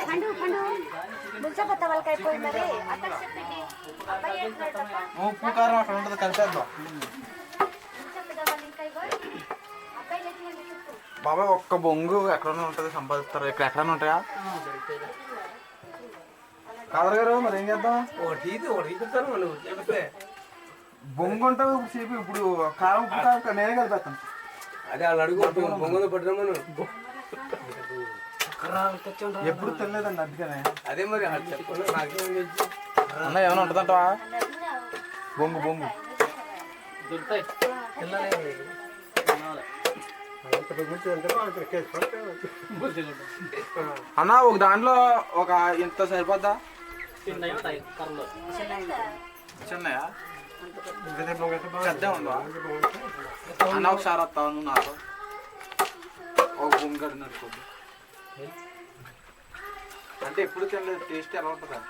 పండు పండు. బుల్సకొత్త వాళ్ళకి అయిపోయి అక్కడ చెప్పండి ఉప్పు కారం అక్కడ ఉంటుంది కలిసేద్దాం బాబాయ్ ఒక్క బొంగు ఎక్కడైనా ఉంటుంది సంపాదిస్తారు? ఇక్కడ ఎక్కడైనా ఉంటాయా? కాదర్ గారు మరి ఏం చేద్దాం? బొంగు ఉంటుంది ఇప్పుడు సేపు ఇప్పుడు కారం ఉప్పు కారం నేనే కలిపేస్తాను. అదే వాళ్ళు అడుగు బొంగలో పట్టినామను ఎప్పుడు తినలేదండి అందుకనే. అదే మరి అన్న ఏమైనా ఉంటుందంటవా? బొంగు బొంగు. అన్న ఒక దాంట్లో ఒక ఇంత సరిపోద్దా? చిన్నయా? పెద్ద ఉందా? అన్న ఒకసారి వస్తావు నువ్వు నాతో? ఒక బొంగు కడినట్టుకోద్దు అంటే ఎప్పుడు తినలేదు టేస్ట్ ఎలా ఉంటుందా?